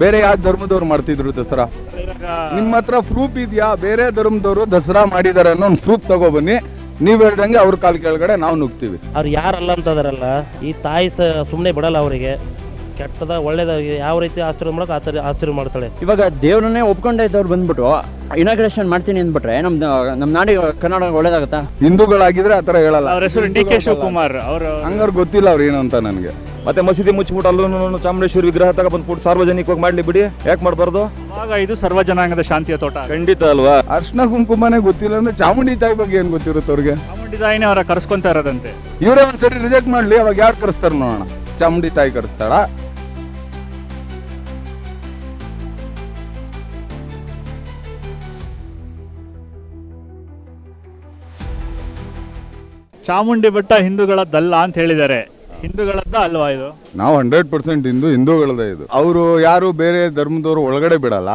ಬೇರೆ ಯಾವ ಧರ್ಮದವ್ರು ಮಾಡ್ತಿದ್ರು ದಸರಾ? ನಿಮ್ಮ ಹತ್ರ ಪ್ರೂಫ್ ಇದೆಯಾ? ಬೇರೆ ಧರ್ಮದವರು ದಸರಾ ಮಾಡಿದಾರೆ ಅನ್ನೋ ಒಂದು ಪ್ರೂಫ್ ತಗೊಬನ್ನಿ ನೀವು ಹೇಳ್ದಂಗೆ ಅವ್ರ ಕಾಲ್ ಕೆಳಗಡೆ ನಾವು ನುಗ್ತೀವಿ. ಅವ್ರು ಯಾರಲ್ಲ ಅಂತದಾರಲ್ಲ ಈ ತಾಯಿ ಸುಮ್ಮನೆ ಬಿಡಲ್ಲ ಅವರಿಗೆ. ಕೆಟ್ಟದ ಒಳ್ಳೇದ ಯಾವ ರೀತಿ ಆಶೀರ್ವಾದ ಮಾಡೋಕೆ ಆ ಥರ ಆಶೀರ್ವಾದ ಮಾಡ್ತಾಳೆ. ಇವಾಗ ದೇವ್ರನ್ನೇ ಒಪ್ಕೊಂಡಾಯ್ತವ್ರು ಬಂದ್ಬಿಟ್ಟು ಇನಾಗ್ರೇಷನ್ ಮಾಡ್ತೀನಿ ಅಂದ್ಬಿಟ್ರೆ ನಮ್ ನಮ್ಮ ನಾಡಿಗೆ ಕನ್ನಡ ಒಳ್ಳೇದಾಗತ್ತಾ? ಹಿಂದೂಗಳಾಗಿದ್ರೆ ಆ ಥರ ಹೇಳಲ್ಲ. ಅವ್ರ ಹೆಸರು ಡಿ ಕೆ ಶಿವಕುಮಾರ್. ಅವರು ಹಂಗಾರೆ ಗೊತ್ತಿಲ್ಲ ಅವ್ರು ಏನು ಅಂತ ನನಗೆ. ಮತ್ತೆ ಮಸೀದಿ ಮುಚ್ಚಿಬಿಟ್ಟು ಅಲ್ಲೂ ಚಾಮುಂಡೇಶ್ವರಿ ವಿಗ್ರಹ ತಗೊಂಡ್ಬಿಟ್ಟು ಸಾರ್ವಜನಿಕವಾಗಿ ಮಾಡ್ಲಿ ಬಿಡಿ. ಯಾಕೆ ಮಾಡಬಾರ್ದು? ಆಗ ಇದು ಸರ್ವ ಜನಾಂಗದ ಶಾಂತಿಯ ತೋಟ. ಖಂಡಿತ ಅಲ್ವಾ? ಅರ್ಶನ ಕುಂಕುಮನೇ ಗೊತ್ತಿಲ್ಲ ಅಂದ್ರೆ ಚಾಮುಂಡಿ ತಾಯಿ ಬಗ್ಗೆ ಏನ್ ಗೊತ್ತಿರುತ್ತೆ ಅವ್ರಿಗೆ? ಚಾಮುಂಡಿ ತಾಯಿನೇ ಅವರ ಕರ್ಸ್ಕೊಂತ ಇರೋದಂತೆ. ಇವರೇ ಒಂದ್ಸರಿ ರಿಜೆಕ್ಟ್ ಮಾಡ್ಲಿ ಅವಾಗ ಯಾರು ಕರೆಸ್ತಾರ ನೋಡೋಣ. ಚಾಮುಂಡಿ ತಾಯಿ ಕರೆಸ್ತಾಳ. ಚಾಮುಂಡಿ ಬೆಟ್ಟ ಹಿಂದೂಗಳದ್ದಲ್ಲ ಅಂತ ಹೇಳಿದ್ದಾರೆ. ಹಿಂದೂಗಳದ್ದ ಅಲ್ವಾ ಇದು? ನಾವು ಹಂಡ್ರೆಡ್ ಪರ್ಸೆಂಟ್ ಹಿಂದೂ ಹಿಂದೂಗಳದೇ ಇದು. ಅವರು ಯಾರು ಬೇರೆ ಧರ್ಮದವರು ಒಳಗಡೆ ಬಿಡಲ್ಲ.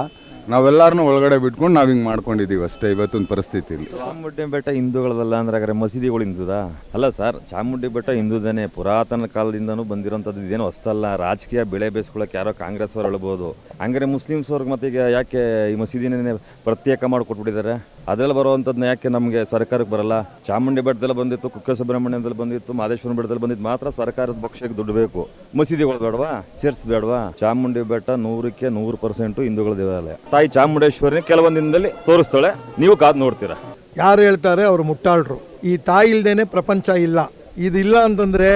ನಾವೆಲ್ಲರನ್ನೂ ಒಳಗಡೆ ಬಿಟ್ಕೊಂಡು ನಾವು ಹಿಂಗೆ ಮಾಡ್ಕೊಂಡಿದೀವಿ ಅಷ್ಟೇ ಇವತ್ತಿನ ಪರಿಸ್ಥಿತಿ ಚಾಮುಂಡಿ ಬೆಟ್ಟ ಹಿಂದೂಗಳದಲ್ಲ ಅಂದ್ರೆ ಹಾಗಾದ್ರೆ ಮಸೀದಿಗಳು ಹಿಂದೂದ? ಅಲ್ಲ ಸರ್ ಚಾಮುಂಡಿ ಬೆಟ್ಟ ಹಿಂದೂದೇನೆ ಪುರಾತನ ಕಾಲದಿಂದನೂ ಬಂದಿರೋಂಥದ್ದು ಇದೇನು ಹೊಸ್ತಲ್ಲ ರಾಜಕೀಯ ಬೆಳೆ ಬೇಸ್ಕೊಳಕ್ಕೆ ಯಾರೋ ಕಾಂಗ್ರೆಸ್ ಅವ್ರು ಹೇಳ್ಬೋದು. ಹಂಗಾರೆ ಮುಸ್ಲಿಮ್ಸ್ ಅವ್ರಿಗೆ ಮತ್ತೆ ಈಗ ಯಾಕೆ ಈ ಮಸೀದಿನೇ ಪ್ರತ್ಯೇಕ ಮಾಡಿಕೊಟ್ಬಿಟ್ಟಿದ್ದಾರೆ? ಅದೆಲ್ಲ ಬರುವಂಥದ್ದನ್ನ ಯಾಕೆ ನಮಗೆ ಸರ್ಕಾರಕ್ಕೆ ಬರಲ್ಲ? ಚಾಮುಂಡಿ ಬೆಟ್ಟದಲ್ಲಿ ಬಂದಿತ್ತು, ಕುಕ್ಕೆ ಸುಬ್ರಹ್ಮಣ್ಯದಲ್ಲಿ ಬಂದಿತ್ತು ಮಾದೇಶ್ವರ ಬೆಟ್ಟದಲ್ಲಿ ಬಂದಿತ್ತು, ಮಾತ್ರ ಸರ್ಕಾರದ ಪಕ್ಷಕ್ಕೆ ದುಡ್ಡು ಬೇಕು. ಮಸೀದಿಗಳು ಬೇಡವಾ ಚರ್ಚ್ ಬೇಡವಾ? ಚಾಮುಂಡಿ ಬೆಟ್ಟ ನೂರಕ್ಕೆ ನೂರು ಪರ್ಸೆಂಟು ಹಿಂದೂಗಳ ದೇವಾಲಯ. ತಾಯಿ ಚಾಮುಂಡೇಶ್ವರಿನ ಕೆಲವೊಂದು ದಿನದಲ್ಲಿ ತೋರಿಸ್ತಾಳೆ, ನೀವು ಕಾದು ನೋಡ್ತೀರಾ? ಯಾರು ಹೇಳ್ತಾರೆ, ಅವರು ಮುಟ್ಟಾಳ್ರು. ಈ ತಾಯಿ ಇಲ್ದೇನೆ ಪ್ರಪಂಚ ಇಲ್ಲ. ಇದಿಲ್ಲ ಅಂತಂದ್ರೆ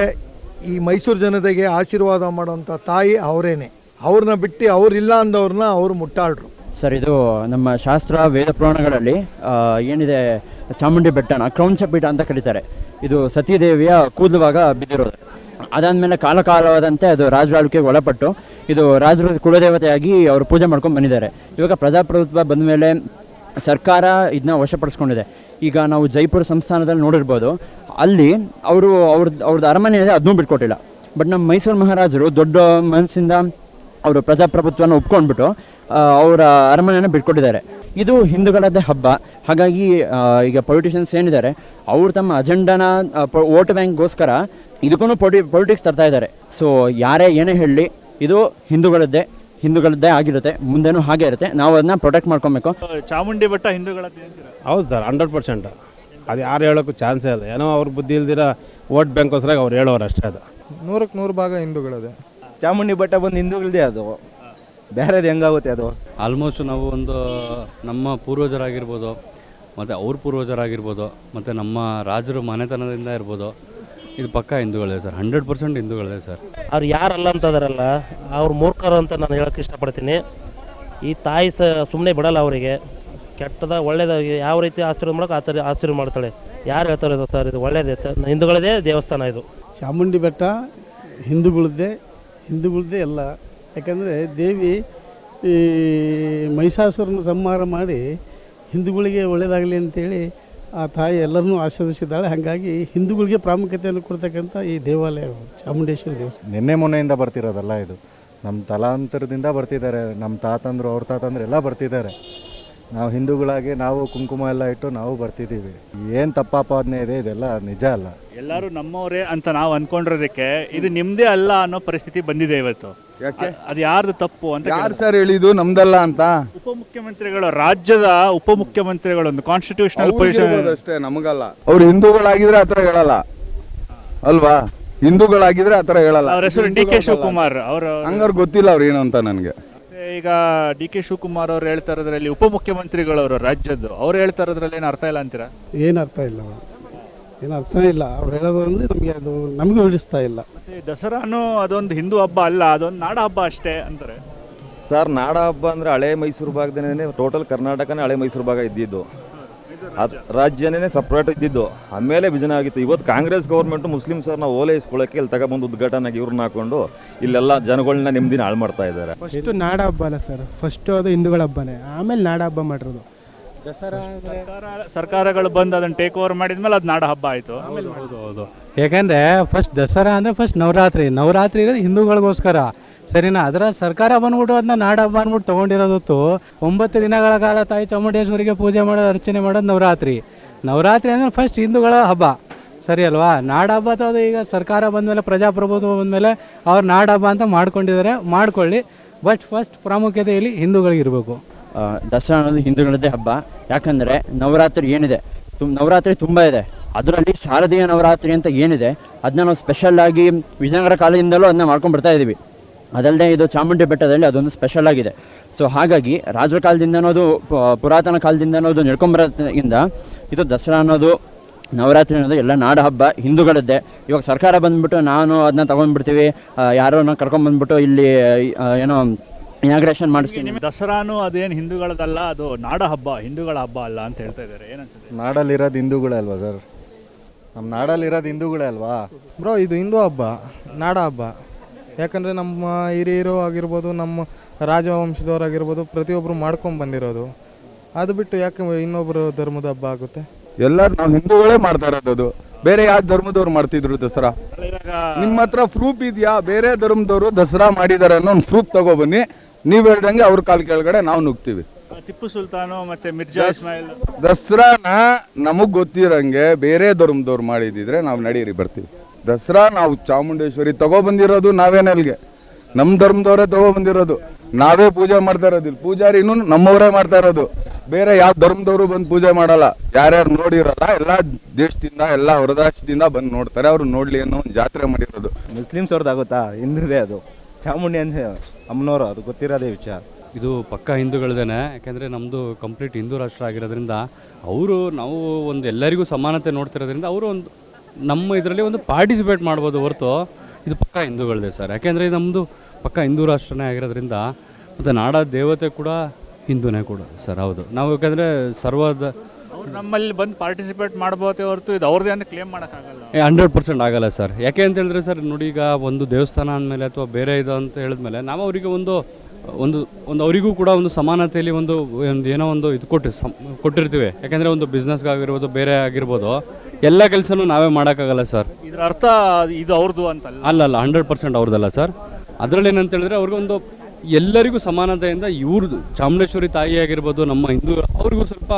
ಈ ಮೈಸೂರು ಜನತೆಗೆ ಆಶೀರ್ವಾದ ಮಾಡುವಂಥ ತಾಯಿ ಅವರೇನೆ. ಅವ್ರನ್ನ ಬಿಟ್ಟು ಅವ್ರಿಲ್ಲ ಅಂದವ್ರನ್ನ ಅವರು ಮುಟ್ಟಾಳ್ರು. ಸರ್, ಇದು ನಮ್ಮ ಶಾಸ್ತ್ರ, ವೇದ ಪುರಾಣಗಳಲ್ಲಿ ಏನಿದೆ, ಚಾಮುಂಡಿ ಬೆಟ್ಟನ, ಕ್ರೌಂಚ ಪೀಠ ಅಂತ ಕರೀತಾರೆ. ಇದು ಸತೀದೇವಿಯ ಕೂದಲುವಾಗ ಬಿದ್ದಿರೋದು. ಅದಾದಮೇಲೆ ಕಾಲ ಕಾಲವಾದಂತೆ ಅದು ರಾಜರಾಳ್ಕೆಗೆ ಒಳಪಟ್ಟು, ಇದು ರಾಜರ ಕುಲದೇವತೆಯಾಗಿ ಅವರು ಪೂಜೆ ಮಾಡ್ಕೊಂಡು ಬಂದಿದ್ದಾರೆ. ಇವಾಗ ಪ್ರಜಾಪ್ರಭುತ್ವ ಬಂದ ಮೇಲೆ ಸರ್ಕಾರ ಇದನ್ನ ವಶಪಡಿಸ್ಕೊಂಡಿದೆ. ಈಗ ನಾವು ಜೈಪುರ ಸಂಸ್ಥಾನದಲ್ಲಿ ನೋಡಿರ್ಬೋದು, ಅಲ್ಲಿ ಅವರು ಅವ್ರದ್ದು ಅವ್ರದ್ದು ಅರಮನೆ ಇದೆ ಅದನ್ನೂ ಬಿಟ್ಕೊಟ್ಟಿಲ್ಲ. ಬಟ್ ನಮ್ಮ ಮೈಸೂರು ಮಹಾರಾಜರು ದೊಡ್ಡ ಮನಸ್ಸಿಂದ ಅವರು ಪ್ರಜಾಪ್ರಭುತ್ವನ ಒಪ್ಕೊಂಡ್ಬಿಟ್ಟು ಅವರ ಅರಮನೆಯನ್ನು ಬಿಟ್ಕೊಟ್ಟಿದ್ದಾರೆ. ಇದು ಹಿಂದೂಗಳದ್ದೇ ಹಬ್ಬ. ಹಾಗಾಗಿ ಈಗ ಪೊಲಿಟಿಷಿಯನ್ಸ್ ಏನಿದ್ದಾರೆ ಅವರು ತಮ್ಮ ಅಜೆಂಡಾನ ವೋಟ್ ಬ್ಯಾಂಕ್ಗೋಸ್ಕರ ಇದಕ್ಕೂ ಪೊಲಿ ಪೊಲಿಟಿಕ್ಸ್ ತರ್ತಾ ಇದ್ದಾರೆ. ಸೊ ಯಾರೇ ಏನೇ ಹೇಳಲಿ ಇದು ಹಿಂದೂಗಳದ್ದೇ ಹಿಂದೂಗಳದ್ದೇ ಆಗಿರುತ್ತೆ. ಮುಂದೆನೂ ಹಾಗೆ ಇರುತ್ತೆ. ನಾವು ಅದನ್ನ ಪ್ರೊಟೆಕ್ಟ್ ಮಾಡ್ಕೊಬೇಕು. ಚಾಮುಂಡಿ ಬೆಟ್ಟ ಹಿಂದೂಗಳದ್ದು ಅಂತೀರಾ? ಹೌದು ಸರ್ ಹಂಡ್ರೆಡ್ ಪರ್ಸೆಂಟ್ ಅದು ಯಾರು ಹೇಳೋಕ್ಕೂ ಚಾನ್ಸೇ ಇಲ್ಲ. ಏನೋ ಅವ್ರ ಬುದ್ಧಿ ಇಲ್ದಿರ ವೋಟ್ ಬ್ಯಾಂಕೋಸ್ಕರ ಅವ್ರು ಹೇಳೋರು ಅಷ್ಟೇ ಅದು. ನೂರಕ್ಕೆ ನೂರು ಭಾಗ ಹಿಂದೂಗಳದೆ ಚಾಮುಂಡಿ ಬೆಟ್ಟ ಬಂದು ಹಿಂದೂಗಳದೇ ಅದು. ಬೇರೆದು ಹೆಂಗಾಗುತ್ತೆ ಅದು? ಆಲ್ಮೋಸ್ಟ್ ನಾವು ಒಂದು ನಮ್ಮ ಪೂರ್ವಜರಾಗಿರ್ಬೋದು ಮತ್ತು ಅವ್ರ ಪೂರ್ವಜರಾಗಿರ್ಬೋದು ಮತ್ತು ನಮ್ಮ ರಾಜರು ಮನೆತನದಿಂದ ಇರ್ಬೋದು ಇದು ಪಕ್ಕ ಹಿಂದೂಗಳೇ ಸರ್ ಹಂಡ್ರೆಡ್ ಪರ್ಸೆಂಟ್ ಹಿಂದೂಗಳೇ ಸರ್. ಅವ್ರು ಯಾರಲ್ಲ ಅಂತದಾರಲ್ಲ ಅವ್ರು ಮೂರ್ಖರು ಅಂತ ನಾನು ಹೇಳೋಕೆ ಇಷ್ಟಪಡ್ತೀನಿ. ಈ ತಾಯಿ ಸ ಸುಮ್ಮನೆ ಬಿಡಲ್ಲ ಅವರಿಗೆ. ಕೆಟ್ಟದ ಒಳ್ಳೇದ ಯಾವ ರೀತಿ ಆಶೀರ್ವಾದ ಮಾಡೋಕೆ ಆ ಥರ ಆಶೀರ್ವಾದ ಮಾಡ್ತಾಳೆ. ಯಾರು ಹೇಳ್ತಾರೆ ಇದು ಸರ್ ಇದು ಒಳ್ಳೇದೇ ಹಿಂದೂಗಳದೇ ದೇವಸ್ಥಾನ ಇದು. ಚಾಮುಂಡಿ ಬೆಟ್ಟ ಹಿಂದೂಗಳದ್ದೇ ಹಿಂದೂಗಳದ್ದೇ ಎಲ್ಲ. ಯಾಕಂದರೆ ದೇವಿ ಈ ಮಹಿಷಾಸುರನ ಸಂಹಾರ ಮಾಡಿ ಹಿಂದೂಗಳಿಗೆ ಒಳ್ಳೆಯದಾಗಲಿ ಅಂತೇಳಿ ಆ ತಾಯಿ ಎಲ್ಲರನ್ನೂ ಆಶೀರ್ವದಿಸಿದ್ದಾಳೆ. ಹಾಗಾಗಿ ಹಿಂದೂಗಳಿಗೆ ಪ್ರಾಮುಖ್ಯತೆಯನ್ನು ಕೊಡ್ತಕ್ಕಂಥ ಈ ದೇವಾಲಯ ಚಾಮುಂಡೇಶ್ವರಿ ದೇವಸ್ಥಾನ. ನಿನ್ನೆ ಮೊನ್ನೆಯಿಂದ ಬರ್ತಿರೋದಲ್ಲ ಇದು. ನಮ್ಮ ತಲಾಂತರದಿಂದ ಬರ್ತಿದ್ದಾರೆ. ನಮ್ಮ ತಾತಂದ್ರು, ಅವ್ರ ತಾತಂದ್ರು ಎಲ್ಲ ಬರ್ತಿದ್ದಾರೆ. ನಾವು ಹಿಂದೂಗಳಾಗಿ ನಾವು ಕುಂಕುಮ ಎಲ್ಲ ಇಟ್ಟು ನಾವು ಬರ್ತಿದ್ದೀವಿ. ಏನು ತಪ್ಪಾಪಾದನೆ ಇದೆ ಇದೆಲ್ಲ ನಿಜ ಅಲ್ಲ. ಎಲ್ಲರೂ ನಮ್ಮವರೇ ಅಂತ ನಾವು ಅನ್ಕೊಂಡಿರೋದಕ್ಕೆ ಇದು ನಿಮ್ದೇ ಅಲ್ಲ ಅನ್ನೋ ಪರಿಸ್ಥಿತಿ ಬಂದಿದೆ ಇವತ್ತು. ಯಾಕೆ? ಅದು ಯಾರ್ದು ತಪ್ಪು ಅಂತ ಯಾರು ಸರ್ ಹೇಳಿದ್ದು? ನಮ್ದಲ್ಲ ಅಂತ? ಉಪಮುಖ್ಯಮಂತ್ರಿಗಳು ರಾಜ್ಯದ ಉಪಮುಖ್ಯಮಂತ್ರಿಗಳು ಒಂದು ಕಾನ್ಸ್ಟಿಟ್ಯೂಷನಲ್ ಪೊಸಿಷನ್ ಅಷ್ಟೇ ನಮಗಲ್ಲ. ಅವ್ರು ಹಿಂದೂಗಳಾಗಿದ್ರೆ ಆತರ ಹೇಳಲ್ಲ. ಅಲ್ವಾ? ಹಿಂದೂಗಳಾಗಿದ್ರೆ ಆತರ ಹೇಳಲ್ಲ. ಅವ್ರ ಹೆಸರು ಡಿ ಕೆ ಶಿವಕುಮಾರ್. ಅವರು ಹಂಗಾರು ಗೊತ್ತಿಲ್ಲ ಅವ್ರು ಏನು ಅಂತ ನನಗೆ. ಈಗ ಡಿ ಕೆ ಶಿವಕುಮಾರ್ ಅವ್ರು ಹೇಳ್ತಾ ಇರೋದ್ರಲ್ಲಿ ಉಪಮುಖ್ಯಮಂತ್ರಿಗಳವರು ರಾಜ್ಯದ್ದು ಅವ್ರು ಹೇಳ್ತಾ ಇರೋದ್ರಲ್ಲಿ ಏನು ಅರ್ಥ ಇಲ್ಲ ಅಂತೀರಾ? ಏನು ಅರ್ಥ ಇಲ್ಲ ಏನು ಅರ್ಥ ಇಲ್ಲ. ಅವ್ರು ಹೇಳೋದು ಅಂದರೆ ನಮಗೆ ಅದು ನಮಗೂ ಹಿಡಿಸ್ತಾ ಇಲ್ಲ. ಮತ್ತೆ ದಸರಾನು ಅದೊಂದು ಹಿಂದೂ ಹಬ್ಬ ಅಲ್ಲ ಅದೊಂದು ನಾಡ ಹಬ್ಬ ಅಷ್ಟೇ ಅಂತಾರೆ. ಸರ್ ನಾಡ ಹಬ್ಬ ಅಂದರೆ ಹಳೆ ಮೈಸೂರು ಭಾಗದೇ ಟೋಟಲ್ ಕರ್ನಾಟಕನೇ ಹಳೆ ಮೈಸೂರು ಭಾಗ ಇದ್ದಿದ್ದು. ಅದು ರಾಜ್ಯನೇ ಸಪ್ರೇಟ್ ಇದ್ದಿದ್ದು. ಆಮೇಲೆ ವಿಜನ ಆಗಿತ್ತು. ಇವತ್ತು ಕಾಂಗ್ರೆಸ್ ಗೌರ್ಮೆಂಟು ಮುಸ್ಲಿಮ್ಸರ್ನ ಓಲೈಸ್ಕೊಳ್ಳೋಕೆ ಇಲ್ಲಿ ತಗೊಬಂದು ಉದ್ಘಾಟನೆಗೆ ಇವ್ರನ್ನ ಹಾಕೊಂಡು ಇಲ್ಲೆಲ್ಲ ಜನಗಳನ್ನ ನೆಮ್ಮದಿನ ಹಾಳು ಮಾಡ್ತಾ ಇದ್ದಾರೆ. ಫಸ್ಟ್ ನಾಡ ಹಬ್ಬ ಅಲ್ಲ ಸರ್ ಫಸ್ಟ್ ಅದು ಹಿಂದೂಗಳ ಹಬ್ಬನೇ. ಆಮೇಲೆ ನಾಡ ಹಬ್ಬ ಮಾಡಿರೋದು. ದಸರಾ ಸರ್ಕಾರ ಸರ್ಕಾರಗಳು ಬಂದು ಅದನ್ನ ಟೇಕ್ ಓವರ್ ಮಾಡಿದ್ಮೇಲೆ ಅದು ನಾಡ ಹಬ್ಬ ಆಯ್ತು. ಹೌದು ಹೌದು. ಯಾಕಂದ್ರೆ ಫಸ್ಟ್ ದಸರಾ ಅಂದ್ರೆ ಫಸ್ಟ್ ನವರಾತ್ರಿ. ನವರಾತ್ರಿ ಇರೋದು ಹಿಂದೂಗಳಿಗೋಸ್ಕರ. ಸರಿನಾ? ಅದರ ಸರ್ಕಾರ ಬಂದ್ಬಿಟ್ಟು ಅದನ್ನ ನಾಡ ಹಬ್ಬ ಅಂದ್ಬಿಟ್ಟು ತೊಗೊಂಡಿರೋದತ್ತು ಒಂಬತ್ತು ದಿನಗಳ ಕಾಲ ತಾಯಿ ಚಾಮುಂಡೇಶ್ವರಿಗೆ ಪೂಜೆ ಮಾಡೋದು ಅರ್ಚನೆ ಮಾಡೋದು ನವರಾತ್ರಿ. ನವರಾತ್ರಿ ಅಂದರೆ ಫಸ್ಟ್ ಹಿಂದೂಗಳ ಹಬ್ಬ. ಸರಿ ಅಲ್ವಾ? ನಾಡ ಹಬ್ಬ ಅದು ಈಗ ಸರ್ಕಾರ ಬಂದಮೇಲೆ ಪ್ರಜಾಪ್ರಭುತ್ವ ಬಂದಮೇಲೆ ಅವ್ರು ನಾಡ ಹಬ್ಬ ಅಂತ ಮಾಡ್ಕೊಂಡಿದ್ದಾರೆ ಮಾಡ್ಕೊಳ್ಳಿ. ಬಟ್ ಫಸ್ಟ್ ಪ್ರಾಮುಖ್ಯತೆಯಲ್ಲಿ ಹಿಂದೂಗಳಿಗೆ ಇರಬೇಕು. ಆ, ದಸರಾ ಅನ್ನೋದು ಹಿಂದೂಗಳದ್ದೇ ಹಬ್ಬ. ಯಾಕಂದರೆ ನವರಾತ್ರಿ ಏನಿದೆ? ತುಂಬ ನವರಾತ್ರಿ ತುಂಬ ಇದೆ. ಅದರಲ್ಲಿ ಶಾರದೀಯ ನವರಾತ್ರಿ ಅಂತ ಏನಿದೆ? ಅದನ್ನ ನಾವು ಸ್ಪೆಷಲ್ ಆಗಿ ವಿಜಯನಗರ ಕಾಲದಿಂದಲೂ ಅದನ್ನ ಮಾಡ್ಕೊಂಡು ಬರ್ತಾ ಇದ್ದೀವಿ ಅದಲ್ಲದೆ ಇದು ಚಾಮುಂಡಿ ಬೆಟ್ಟದಲ್ಲಿ ಅದೊಂದು ಸ್ಪೆಷಲ್ ಆಗಿದೆ. ಸೊ ಹಾಗಾಗಿ ರಾಜರ ಕಾಲದಿಂದ ಅನ್ನೋದು ಪ- ಪುರಾತನ ಕಾಲದಿಂದ ಅನ್ನೋದು ನಡ್ಕೊಂಬರೋದ್ರಿಂದ ಇದು ದಸರಾ ಅನ್ನೋದು ನವರಾತ್ರಿ ಅನ್ನೋದು ಎಲ್ಲ ನಾಡ ಹಬ್ಬ ಹಿಂದೂಗಳದ್ದೇ. ಇವಾಗ ಸರ್ಕಾರ ಬಂದ್ಬಿಟ್ಟು ನಾನು ಅದನ್ನ ತಗೊಂಡ್ಬಿಡ್ತೀವಿ ಯಾರೋ ಯಾರೋನ ಕರ್ಕೊಂಡ್ಬಂದ್ಬಿಟ್ಟು ಇಲ್ಲಿ ಏನೋ ಇನಾಗ್ರೇಷನ್ ಮಾಡಿಸ್ತೀನಿ. ದಸರಾನು ಅದೇನು ಹಿಂದೂಗಳದಲ್ಲ ಅದು ನಾಡ ಹಬ್ಬ ಹಿಂದೂಗಳ ಹಬ್ಬ ಅಲ್ಲ ಅಂತ ಹೇಳ್ತಾ ಇದ್ದಾರೆ. ಏನನ್ಸುತ್ತೆ ನಾಡಲ್ಲಿರೋದು ಹಿಂದೂಗಳೇ ಅಲ್ವಾ ಸರ್? ನಮ್ಮ ನಾಡಲ್ಲಿರೋದು ಹಿಂದೂಗಳೇ ಅಲ್ವಾ? ಬ್ರೋ ಇದು ಹಿಂದೂ ಹಬ್ಬ ನಾಡ ಹಬ್ಬ. ಯಾಕಂದರೆ ನಮ್ಮ ಹಿರಿಯರು ಆಗಿರ್ಬೋದು ನಮ್ಮ ರಾಜವಂಶದವರಾಗಿರ್ಬೋದು ಪ್ರತಿಯೊಬ್ಬರು ಮಾಡ್ಕೊಂಡು ಬಂದಿರೋದು. ಅದು ಬಿಟ್ಟು ಯಾಕೆ ಇನ್ನೊಬ್ಬರು ಧರ್ಮದ ಹಬ್ಬ ಆಗುತ್ತೆ? ಎಲ್ಲರೂ ನಾವು ಹಿಂದೂಗಳೇ ಮಾಡ್ತಾ ಇರೋದು ಅದು. ಬೇರೆ ಯಾವ ಧರ್ಮದವ್ರು ಮಾಡ್ತಿದ್ರು ದಸರಾ? ನಿಮ್ಮ ಹತ್ರ ಪ್ರೂಫ್ ಇದೆಯಾ? ಬೇರೆ ಧರ್ಮದವರು ದಸರಾ ಮಾಡಿದ್ದಾರೆ ಅನ್ನೋ ಒಂದು ಪ್ರೂಫ್ ತಗೊಬನ್ನಿ ನೀವು ಹೇಳ್ದಂಗೆ ಅವ್ರ ಕಾಲ್ ಕೆಳಗಡೆ ನಾವು ನುಗ್ತೀವಿ. ಟಿಪ್ಪು ಸುಲ್ತಾನು ಮತ್ತೆ ಮಿರ್ಜಾ ಇಸ್ಮಾಯಿಲ್. ದಸರಾನ ನಮಗ್ ಗೊತ್ತಿರಂಗೆ ಬೇರೆ ಧರ್ಮದವ್ರು ಮಾಡಿದಿದ್ರೆ ನಾವು ನಡೀರಿ ಬರ್ತೀವಿ. ದಸರಾ ನಾವು ಚಾಮುಂಡೇಶ್ವರಿ ತಗೊಬಂದಿರೋದು ಅಲ್ಲಿಗೆ ನಮ್ಮ ಧರ್ಮದವರೇ ತಗೊಬಂದಿರೋದು ನಾವೇ ಪೂಜೆ ಮಾಡ್ತಾ ಇರೋದು. ಇಲ್ಲಿ ಪೂಜಾರಿನೂ ನಮ್ಮವರೇ ಮಾಡ್ತಾ ಇರೋದು. ಬೇರೆ ಯಾವ ಧರ್ಮದವರು ಬಂದು ಪೂಜೆ ಮಾಡಲ್ಲ. ಯಾರ್ಯಾರು ನೋಡಿರಲ್ಲ ಎಲ್ಲ ದೇಶದಿಂದ ಎಲ್ಲ ಹೊರದೇಶದಿಂದ ಬಂದು ನೋಡ್ತಾರೆ. ಅವ್ರು ನೋಡ್ಲಿ ಅನ್ನೋ ಒಂದು ಜಾತ್ರೆ ಮಾಡಿರೋದು. ಮುಸ್ಲಿಮ್ಸ್ ಅವ್ರದ್ದು ಆಗುತ್ತಾ? ಹಿಂದೂದೇ ಅದು. ಚಾಮುಂಡಿ ಅಂತ ಅಮ್ಮನವರು ಅದು ಗೊತ್ತಿರೋದೇ ವಿಚಾರ. ಇದು ಪಕ್ಕ ಹಿಂದೂಗಳದೇನೆ. ಯಾಕೆಂದರೆ ನಮ್ಮದು ಕಂಪ್ಲೀಟ್ ಹಿಂದೂ ರಾಷ್ಟ್ರ ಆಗಿರೋದ್ರಿಂದ ಅವರು ನಾವು ಒಂದು ಎಲ್ಲರಿಗೂ ಸಮಾನತೆ ನೋಡ್ತಿರೋದ್ರಿಂದ ಅವರು ಒಂದು ನಮ್ಮ ಇದರಲ್ಲಿ ಒಂದು ಪಾರ್ಟಿಸಿಪೇಟ್ ಮಾಡ್ಬೋದು ಹೊರತು ಇದು ಪಕ್ಕ ಹಿಂದೂಗಳದೇ ಸರ್. ಯಾಕೆಂದರೆ ಇದು ನಮ್ಮದು ಪಕ್ಕ ಹಿಂದೂ ರಾಷ್ಟ್ರನೇ ಆಗಿರೋದ್ರಿಂದ ಮತ್ತು ನಾಡ ದೇವತೆ ಕೂಡ ಹಿಂದೂನೇ ಕೂಡ ಸರ್ ಹೌದು. ನಾವು ಯಾಕಂದರೆ ಸರ್ವದ ಅವ್ರು ನಮ್ಮಲ್ಲಿ ಬಂದು ಪಾರ್ಟಿಸಿಪೇಟ್ ಮಾಡ್ಬೋದೇ ಹೊರತು ಇದು ಅವ್ರದೇ ಅಂತ ಕ್ಲೇಮ್ ಮಾಡೋಕ್ಕಾಗಲ್ಲ. ಹಂಡ್ರೆಡ್ ಪರ್ಸೆಂಟ್ ಆಗಲ್ಲ ಸರ್. ಯಾಕೆ ಅಂತ ಹೇಳಿದ್ರೆ ಸರ್ ನೋಡಿ ಈಗ ಒಂದು ದೇವಸ್ಥಾನ ಅಂದಮೇಲೆ ಅಥವಾ ಬೇರೆ ಇದು ಅಂತ ಹೇಳಿದ್ಮೇಲೆ ನಾವು ಅವರಿಗೆ ಒಂದು ಒಂದು ಒಂದು ಅವರಿಗೂ ಕೂಡ ಒಂದು ಸಮಾನತೆಯಲ್ಲಿ ಒಂದು ಒಂದು ಏನೋ ಒಂದು ಇದು ಕೊಟ್ಟು ಸಮ್ ಕೊಟ್ಟಿರ್ತೀವಿ. ಯಾಕೆಂದರೆ ಒಂದು ಬಿಸ್ನೆಸ್ಗಾಗಿರ್ಬೋದು ಬೇರೆ ಆಗಿರ್ಬೋದು ಎಲ್ಲ ಕೆಲಸನೂ ನಾವೇ ಮಾಡೋಕ್ಕಾಗಲ್ಲ ಸರ್. ಇದರ ಅರ್ಥ ಇದು ಅವ್ರದ್ದು ಅಂತ ಅಲ್ಲ ಅಲ್ಲ ಹಂಡ್ರೆಡ್ ಪರ್ಸೆಂಟ್ ಅವ್ರದ್ದಲ್ಲ ಸರ್. ಅದರಲ್ಲಿ ಏನಂತ ಹೇಳಿದ್ರೆ ಅವ್ರಿಗೊಂದು ಎಲ್ಲರಿಗೂ ಸಮಾನತೆಯಿಂದ ಇವ್ರದ್ದು ಚಾಮುಂಡೇಶ್ವರಿ ತಾಯಿ ಆಗಿರ್ಬೋದು ನಮ್ಮ ಹಿಂದೂ ಅವ್ರಿಗೂ ಸ್ವಲ್ಪ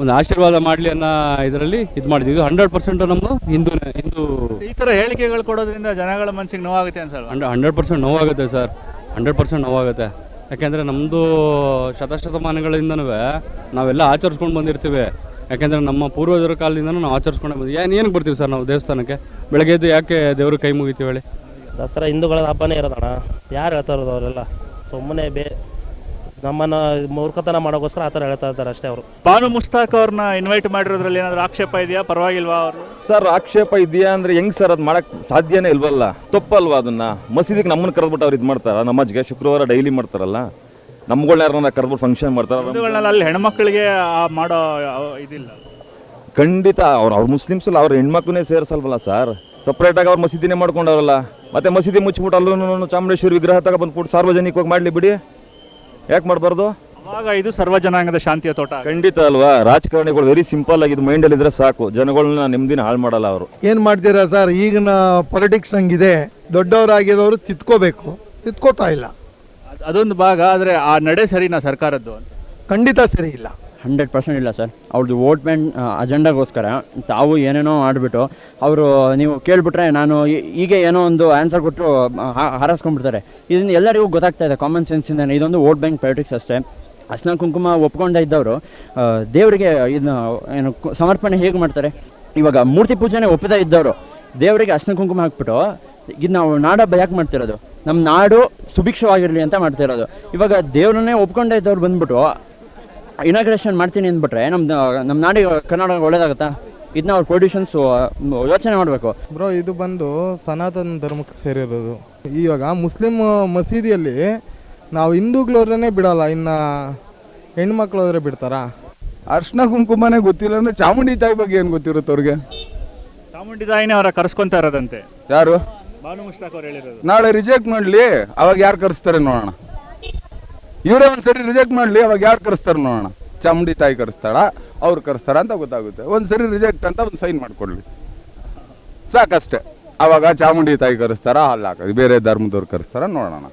ಒಂದು ಆಶೀರ್ವಾದ ಮಾಡಲಿ ಅನ್ನೋ ಇದರಲ್ಲಿ ಇದು ಮಾಡಿದ್ವಿ ಇದು ಹಂಡ್ರೆಡ್ ಪರ್ಸೆಂಟ್ ನಮ್ಮದು ಹಿಂದೂ ಹಿಂದೂ. ಈ ಥರ ಹೇಳಿಕೆಗಳು ಕೊಡೋದ್ರಿಂದ ಜನಗಳ ಮನಸ್ಸಿಗೆ ನೋವಾಗುತ್ತೆ ಸರ್ ಹಂಡ್ರೆಡ್ ಪರ್ಸೆಂಟ್ ನೋವಾಗುತ್ತೆ ಸರ್. ಹಂಡ್ರೆಡ್ ಪರ್ಸೆಂಟ್ ನೋವಾಗುತ್ತೆ. ಯಾಕೆಂದರೆ ನಮ್ಮದು ಶತಶತಮಾನಗಳಿಂದನೂ ನಾವೆಲ್ಲ ಆಚರಿಸ್ಕೊಂಡು ಬಂದಿರ್ತೀವಿ. ಯಾಕೆಂದರೆ ನಮ್ಮ ಪೂರ್ವಜರ ಕಾಲದಿಂದನೂ ನಾವು ಆಚರಿಸ್ಕೊಂಡು ಬಂದು ಏನು, ಏನಕ್ಕೆ ಬರ್ತೀವಿ ಸರ್ ನಾವು ದೇವಸ್ಥಾನಕ್ಕೆ? ಬೆಳಗ್ಗೆ ಎದ್ದು ಯಾಕೆ ದೇವ್ರಿಗೆ ಕೈ ಮುಗಿತೀವಿ ಹೇಳಿ? ದಸರಾ ಹಿಂದೂಗಳ ಹಬ್ಬನೇ ಇರೋದಣ್ಣ. ಯಾರು ಹೇಳ್ತಾ ಇರೋದು ಅವರೆಲ್ಲ? ಸುಮ್ಮನೆ ಬೇ ನಮ್ಮನ್ನು ಮೂರ್ಖತನ ಮಾಡೋಕ್ಕೋಸ್ಕರ ಆ ಥರ ಹೇಳ್ತಾ ಇದ್ದಾರೆ ಅಷ್ಟೇ ಅವರು. ಬಾನು ಮುಸ್ತಾಕ್ ಅವ್ರನ್ನ ಇನ್ವೈಟ್ ಮಾಡಿರೋದ್ರಲ್ಲಿ ಏನಾದ್ರೂ ಆಕ್ಷೇಪ ಇದೆಯಾ? ಪರವಾಗಿಲ್ವಾ ಅವರು? ಸರ್ ಆಕ್ಷೇಪ ಇದೆಯಾ ಅಂದ್ರೆ ಹೆಂಗ್ ಸರ್ ಅದು ಮಾಡಕ್ ಸಾಧ್ಯನೇ ಇಲ್ವಲ್ಲ? ತಪ್ಪಲ್ವಾ ಅದನ್ನ? ಮಸೀದಿಗೆ ನಮ್ಮನ್ನ ಕರೆದ್ಬಿಟ್ಟು ಅವ್ರು ಇದು ಮಾಡ್ತಾರ. ನಮಾಜ್ಗೆ ಶುಕ್ರವಾರ ಡೈಲಿ ಮಾಡ್ತಾರಲ್ಲ. ನಮ್ಗಳ್ನ ಯಾರನ್ನ ಕರೆದ್ಬಿಟ್ಟು ಫಂಕ್ಷನ್ ಮಾಡ್ತಾರೆ ಅಲ್ಲಿ ಹೆಣ್ಮಕ್ಳಿಗೆ ಆ ಮಾಡೋ ಇದಿಲ್ಲ. ಖಂಡಿತ ಅವ್ರು ಅವ್ರ ಮುಸ್ಲಿಮ್ಸ್ ಅಲ್ಲ ಅವ್ರ ಹೆಣ್ಮಕ್ಳನ್ನೇ ಸೇರಿಸಲ್ವಲ್ಲ ಸರ್? ಸಪ್ರೇಟ್ ಆಗಿ ಅವ್ರ ಮಸೀದಿನೇ ಮಾಡ್ಕೊಂಡವ್ರಲ್ಲ. ಮತ್ತೆ ಮಸೀದಿ ಮುಚ್ಚಿಬಿಟ್ಟು ಅಲ್ಲೂ ಚಾಮುಂಡೇಶ್ವರಿ ವಿಗ್ರಹ ತಗೊಬಂದ್ಬಿಟ್ಟು ಸಾರ್ವಜನಿಕವಾಗಿ ಮಾಡ್ಲಿ ಬಿಡಿ. ಯಾಕೆ ಮಾಡಬಾರ್ದು? ಅವಾಗ ಇದು ಸರ್ವ ಜನಾಂಗದ ಶಾಂತಿಯ ತೋಟ ಖಂಡಿತ ಅಲ್ವಾ? ರಾಜಕಾರಣಿಗಳು ವೆರಿ ಸಿಂಪಲ್ ಆಗಿದ್ದು ಇದು ಮೈಂಡಲ್ಲಿ ಇದ್ರೆ ಸಾಕು. ಜನಗಳನ್ನ ನೆಮ್ಮದಿನ ಹಾಳು ಮಾಡಲ್ಲ ಅವರು. ಏನು ಮಾಡ್ತೀರಾ ಸರ್? ಈಗಿನ ಪೊಲಿಟಿಕ್ಸ್ ಹಂಗಿದೆ. ದೊಡ್ಡವರಾಗಿರೋರು ತಿತ್ಕೋಬೇಕು. ತಿತ್ಕೋತಾ ಇಲ್ಲ. ಅದ್- ಅದೊಂದು ಭಾಗ ಆದ್ರೆ ಆ ನಡೆ ಸರಿನಾ ಸರ್ಕಾರದ್ದು ಅಂತ? ಖಂಡಿತ ಸರಿ ಇಲ್ಲ. ಹಂಡ್ರೆಡ್ ಪರ್ಸೆಂಟ್ ಇಲ್ಲ ಸರ್. ಅವ್ರದ್ದು ವೋಟ್ ಬ್ಯಾಂಕ್ ಅಜೆಂಡಾಗೋಸ್ಕರ ತಾವು ಏನೇನೋ ಮಾಡಿಬಿಟ್ಟು ಅವರು ನೀವು ಕೇಳಿಬಿಟ್ರೆ ನಾನು ಹೀಗೆ ಏನೋ ಒಂದು ಆನ್ಸರ್ ಕೊಟ್ಟು ಹಾರಿಸ್ಕೊಂಡ್ಬಿಡ್ತಾರೆ. ಇದನ್ನು ಎಲ್ಲರಿಗೂ ಗೊತ್ತಾಗ್ತಾ ಇದೆ ಕಾಮನ್ ಸೆನ್ಸಿಂದ ಇದೊಂದು ವೋಟ್ ಬ್ಯಾಂಕ್ ಪಾಲಿಟಿಕ್ಸ್ ಅಷ್ಟೇ. ಅಸ್ನ ಕುಂಕುಮ ಒಪ್ಕೊಂಡ ಇದ್ದವರು ದೇವರಿಗೆ ಇದನ್ನ, ಏನು, ಸಮರ್ಪಣೆ ಹೇಗೆ ಮಾಡ್ತಾರೆ? ಇವಾಗ ಮೂರ್ತಿ ಪೂಜೆನೇ ಒಪ್ಪದೇ ಇದ್ದವರು, ದೇವರಿಗೆ ಅಸ್ನ ಕುಂಕುಮ ಹಾಕ್ಬಿಟ್ಟು ಇದು ನಾವು ನಾಡ ಯಾಕೆ ಮಾಡ್ತಿರೋದು. ನಮ್ಮ ನಾಡು ಸುಭಿಕ್ಷವಾಗಿರಲಿ ಅಂತ ಮಾಡ್ತಿರೋದು. ಇವಾಗ ದೇವ್ರನ್ನೇ ಒಪ್ಕೊಂಡ ಇದ್ದವ್ರು ಬಂದ್ಬಿಟ್ಟು ಇನಾಗ್ರೇಷನ್ ಮಾಡ್ತೀನಿ ಅಂದ್ಬಿಟ್ರೆ ನಮ್ದು ನಮ್ಮ ನಾಡಿಗೆ ಕರ್ನಾಟಕ ಒಳ್ಳೇದಾಗುತ್ತಾ? ಇದನ್ನ ಅವ್ರ ಪೊಲಿಟಿಷನ್ಸ್ ಯೋಚನೆ ಮಾಡಬೇಕು. ಬ್ರೋ ಇದು ಬಂದು ಸನಾತನ ಧರ್ಮಕ್ಕೆ ಸೇರಿರೋದು. ಇವಾಗ ಮುಸ್ಲಿಂ ಮಸೀದಿಯಲ್ಲಿ ನಾವು ಹಿಂದೂಗಳವ್ರನ್ನೇ ಬಿಡಲ್ಲ ಇನ್ನು ಹೆಣ್ಮಕ್ಳು ಹೋದ್ರೆ ಬಿಡ್ತಾರಾ? ಅರ್ಶನ ಕುಂಕುಮನೇ ಗೊತ್ತಿಲ್ಲ ಅಂದ್ರೆ ಚಾಮುಂಡಿ ತಾಯಿ ಬಗ್ಗೆ ಏನು ಗೊತ್ತಿರುತ್ತೆ ಅವ್ರಿಗೆ? ಚಾಮುಂಡಿ ತಾಯಿನೇ ಅವರ ಕರ್ಸ್ಕೊಂತಾ ಇರೋದಂತೆ. ಯಾರು? ಬಾನು ಮುಸ್ತಾಕ್ ಅವ್ರು ಹೇಳಿರೋದು. ನಾಳೆ ರಿಜೆಕ್ಟ್ ಮಾಡಲಿ ಅವಾಗ ಯಾರು ಕರೆಸ್ತಾರೆ ನೋಡೋಣ. ಇವರೇ ಒಂದ್ಸರಿ ರಿಜೆಕ್ಟ್ ಮಾಡಲಿ, ಅವಾಗ ಯಾರು ಕರೆಸ್ತಾರೆ ನೋಡೋಣ. ಚಾಮುಂಡಿ ತಾಯಿ ಕರೆಸ್ತಾಳ, ಅವ್ರು ಕರೆಸ್ತಾರ ಅಂತ ಗೊತ್ತಾಗುತ್ತೆ. ಒಂದ್ಸರಿ ರಿಜೆಕ್ಟ್ ಅಂತ ಒಂದು ಸೈನ್ ಮಾಡ್ಕೊಡ್ಲಿ. ಸಾಕಷ್ಟೇ. ಅವಾಗ ಚಾಮುಂಡಿ ತಾಯಿ ಕರೆಸ್ತಾರ, ಅಲ್ಲ ಬೇರೆ ಧರ್ಮದವ್ರು ಕರೆಸ್ತಾರ, ನೋಡೋಣ.